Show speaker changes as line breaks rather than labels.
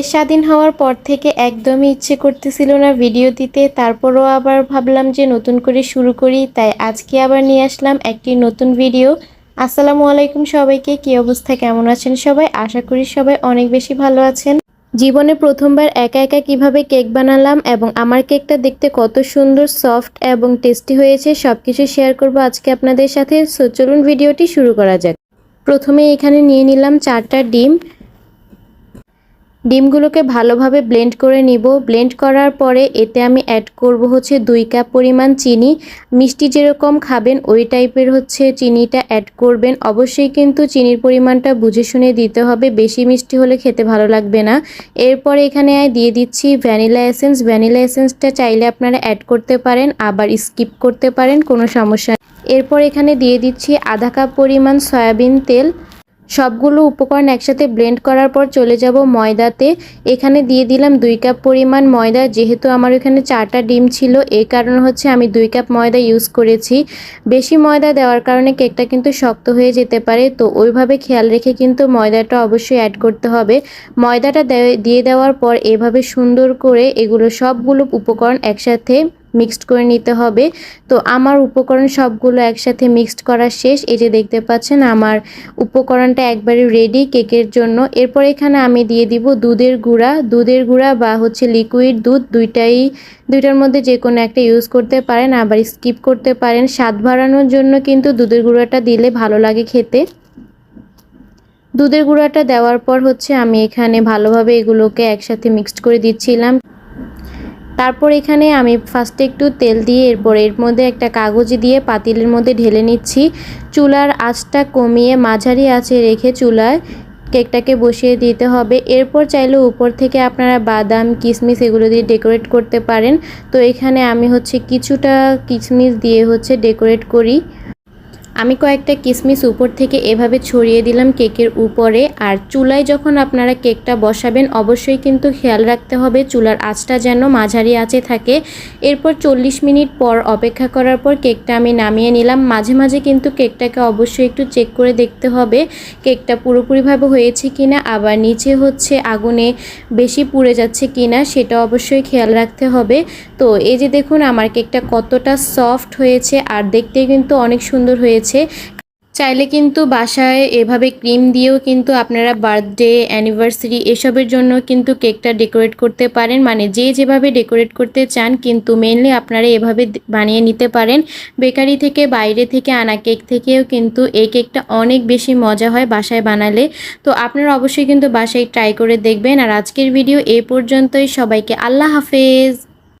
দেশ স্বাধীন হওয়ার পর থেকে একদমই ইচ্ছে করতেছিল না ভিডিও দিতে। তারপরও আবার ভাবলাম যে নতুন করে শুরু করি, তাই আজকে আবার নিয়ে আসলাম একটি নতুন ভিডিও আসসালামু আলাইকুম সবাইকে, কি অবস্থা, কেমন আছেন সবাই? আশা করি সবাই অনেক বেশি ভালো আছেন। জীবনে প্রথমবার একা একা কীভাবে কেক বানালাম এবং আমার কেকটা দেখতে কত সুন্দর সফট এবং টেস্টি হয়েছে, সবকিছু শেয়ার করব আজকে আপনাদের সাথে। সো চলুন ভিডিওটি শুরু করা যাক। প্রথমে এখানে নিয়ে নিলাম চারটা ডিম। ডিমগুলোকে ভালোভাবে ব্লেন্ড করে নিব। ব্লেন্ড করার পরে এতে আমি অ্যাড করব হচ্ছে দুই কাপ পরিমাণ চিনি। মিষ্টি যেরকম খাবেন, ওই টাইপের হচ্ছে চিনিটা অ্যাড করবেন। অবশ্যই কিন্তু চিনির পরিমাণটা বুঝে শুনে দিতে হবে। বেশি মিষ্টি হলে খেতে ভালো লাগবে না। এরপর এখানে আয় দিয়ে দিচ্ছি ভ্যানিলা এসেন্স। ভ্যানিলা এসেন্সটা চাইলে আপনারা অ্যাড করতে পারেন, আবার স্কিপ করতে পারেন, কোনো সমস্যা এরপর এখানে দিয়ে দিচ্ছি আধা কাপ পরিমাণ সয়াবিন তেল। সবগুলো উপকরণ একসাথে ব্লেন্ড করার পর চলে যাব ময়দাতে। এখানে দিয়ে দিলাম দুই কাপ পরিমাণ ময়দা, যেহেতু আমার এখানে চারটা ডিম ছিল এই কারণে হচ্ছে আমি দুই কাপ ময়দা ইউজ করেছি। বেশি ময়দা দেওয়ার কারণে কেকটা কিন্তু শক্ত হয়ে যেতে পারে, তো ওইভাবে খেয়াল রেখে কিন্তু ময়দাটা অবশ্যই অ্যাড করতে হবে। ময়দাটা দিয়ে দেওয়ার পর এভাবে সুন্দর করে এগুলো সবগুলো উপকরণ একসাথে মিক্সড করে নিতে হবে। তো আমার উপকরণ সবগুলো একসাথে মিক্সড করা শেষ। এই যে দেখতে পাচ্ছেন, আমার উপকরণটা একবারে রেডি কেকের জন্য। এরপর এখানে আমি দিয়ে দিব দুধের গুঁড়া। দুধের গুঁড়া বা হচ্ছে লিকুইড দুধ দুইটাই, দুইটার মধ্যে যে কোনো একটা ইউজ করতে পারেন, আবার স্কিপ করতে পারেন। স্বাদ বাড়ানোর জন্য কিন্তু দুধের গুঁড়াটা দিলে ভালো লাগে খেতে। দুধের গুঁড়াটা দেওয়ার পর হচ্ছে আমি এখানে ভালোভাবে এগুলোকে একসাথে মিক্সড করে দিচ্ছিলাম। তারপর এখানে আমি ফার্স্টে একটু তেল দিয়ে এরপর এর মধ্যে একটা কাগজ দিয়ে পাতিলের মধ্যে ঢেলে নিচ্ছি। চুলার আঁচটা কমিয়ে মাঝারি আঁচে রেখে চুলায় কেকটাকে বসিয়ে দিতে হবে। এরপর চাইলে উপর থেকে আপনারা বাদাম, কিসমিস এগুলো দিয়ে ডেকোরেট করতে পারেন। তো এখানে আমি হচ্ছে কিছুটা কিসমিস দিয়ে হচ্ছে ডেকোরেট করি। আমি কয়েকটা কিশমিশ উপর থেকে এভাবে ছড়িয়ে দিলাম কেকের উপরে, আর চুলায় যখন আপনারা কেকটা বসাবেন অবশ্যই কিন্তু খেয়াল রাখতে হবে চুলার আঁচটা যেন মাঝারি আঁচে থাকে। এরপর চল্লিশ মিনিট পর অপেক্ষা করার পর কেকটা আমি নামিয়ে নিলাম। মাঝে মাঝে কিন্তু কেকটাকে অবশ্যই একটু চেক করে দেখতে হবে কেকটা পুরোপুরিভাবে হয়েছে কিনা, আবার নিচে হচ্ছে আগুনে বেশি পুড়ে যাচ্ছে কিনা সেটা অবশ্যই খেয়াল রাখতে হবে। তো এই যে দেখুন, আমার কেকটা কতটা সফট হয়েছে, আর দেখতে কিন্তু অনেক সুন্দর হয়েছে। চাইলে কিন্তু বাসায় এভাবে ক্রিম দিয়েও কিন্তু আপনারা বার্থডে, অ্যানিভার্সারি এসবের জন্য কিন্তু কেকটা ডেকোরেট করতে পারেন। মানে যে যেভাবে ডেকোরেট করতে চান কিন্তু মেনলি আপনারা এভাবে বানিয়ে নিতে পারেন। বেকারি থেকে বাইরে থেকে আনা কেক থেকেও কিন্তু এই কেকটা অনেক বেশি মজা হয় বাসায় বানালে। তো আপনারা অবশ্যই কিন্তু বাসায় ট্রাই করে দেখবেন। আর আজকের ভিডিও এ পর্যন্তই। সবাইকে আল্লাহ হাফেজ।